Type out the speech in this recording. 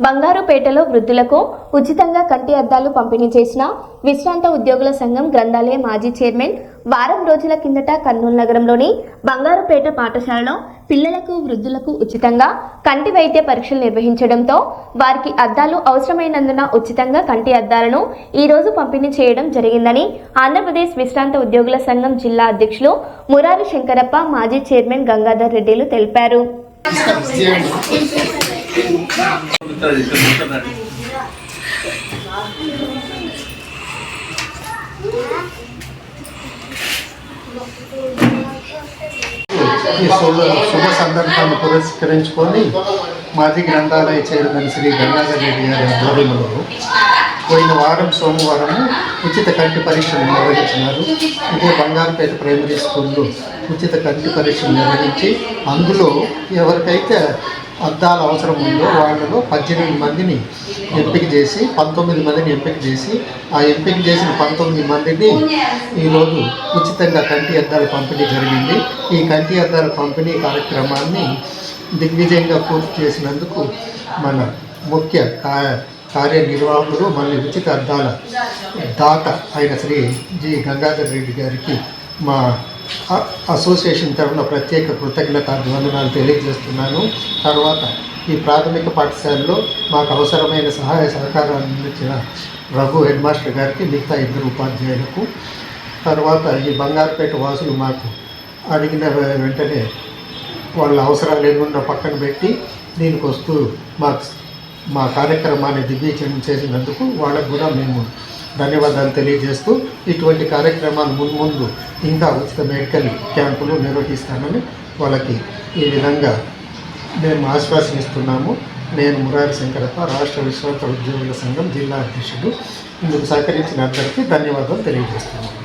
బంగారుపేటలో వృద్ధులకు ఉచితంగా కంటి అద్దాలు పంపిణీ చేసిన విశ్రాంత ఉద్యోగుల సంఘం గ్రంథాలయ మాజీ చైర్మన్ వారం రోజుల కిందట కర్నూలు నగరంలోని బంగారుపేట పాఠశాలలో పిల్లలకు వృద్ధులకు ఉచితంగా కంటి వైద్య పరీక్షలు నిర్వహించడంతో వారికి అద్దాలు అవసరమైనందున ఉచితంగా కంటి అద్దాలను ఈ రోజు పంపిణీ చేయడం జరిగిందని ఆంధ్రప్రదేశ్ విశ్రాంత ఉద్యోగుల సంఘం జిల్లా అధ్యక్షులు మురారి శంకరప్ప మాజీ చైర్మన్ గంగాధర్ రెడ్డిలు తెలిపారు. ఈ శుభ శుభ సందర్భాన్ని పురస్కరించుకొని మాజీ గ్రంథాలయ చైర్మన్ శ్రీ గంగాధర్ రెడ్డి గారి ఆధ్వర్యంలో పోయిన వారం సోమవారం ఉచిత కంటి పరీక్షలు నిర్వహించినారు. ఇదే బంగారుపేట ప్రైమరీ స్కూల్లో ఉచిత కంటి పరీక్షలు నిర్వహించి అందులో ఎవరికైతే అద్దాల అవసరం ఉందో వాళ్ళలో పద్దెనిమిది మందిని ఎంపిక చేసి పంతొమ్మిది మందిని ఎంపిక చేసి ఆ ఎంపిక చేసిన పంతొమ్మిది మందిని ఈరోజు ఉచితంగా కంటి అద్దాలు పంపిణీ జరిగింది. ఈ కంటి అద్దాల పంపిణీ కార్యక్రమాన్ని దిగ్విజయంగా పూర్తి చేసినందుకు మన ముఖ్య కార్యనిర్వాహకుడు మళ్ళీ ఉచిత అద్దాల దాత అయిన శ్రీ జి గంగాధర్ రెడ్డి గారికి మా అసోసియేషన్ తరఫున ప్రత్యేక కృతజ్ఞత అభివందనాలు తెలియజేస్తున్నాను. తర్వాత ఈ ప్రాథమిక పాఠశాలలో మాకు అవసరమైన సహాయ సహకారాలు అందించిన రఘు హెడ్ మాస్టర్ గారికి మిగతా ఇద్దరు ఉపాధ్యాయులకు. తర్వాత ఈ బంగారుపేట వాసులు మాకు అడిగిన వెంటనే వాళ్ళ అవసరాలు ఏమున్నా పక్కన పెట్టి దీనికి వస్తూ మా మా కార్యక్రమాన్ని దిగ్విజయం చేసినందుకు వాళ్ళకు కూడా మేము ధన్యవాదాలు తెలియజేస్తూ ఇటువంటి కార్యక్రమాలు ముందు ముందు ఇంకా ఉచిత మెడికల్ క్యాంపులు నిర్వహిస్తానని వాళ్ళకి ఈ విధంగా మేము ఆశ్వాసనిస్తున్నాము. నేను మురారి శంకరప్ప రాష్ట్ర విశ్రాంత ఉద్యోగుల సంఘం జిల్లా అధ్యక్షుడు. ఇందుకు సహకరించిన అందరికీ ధన్యవాదాలు తెలియజేస్తున్నాను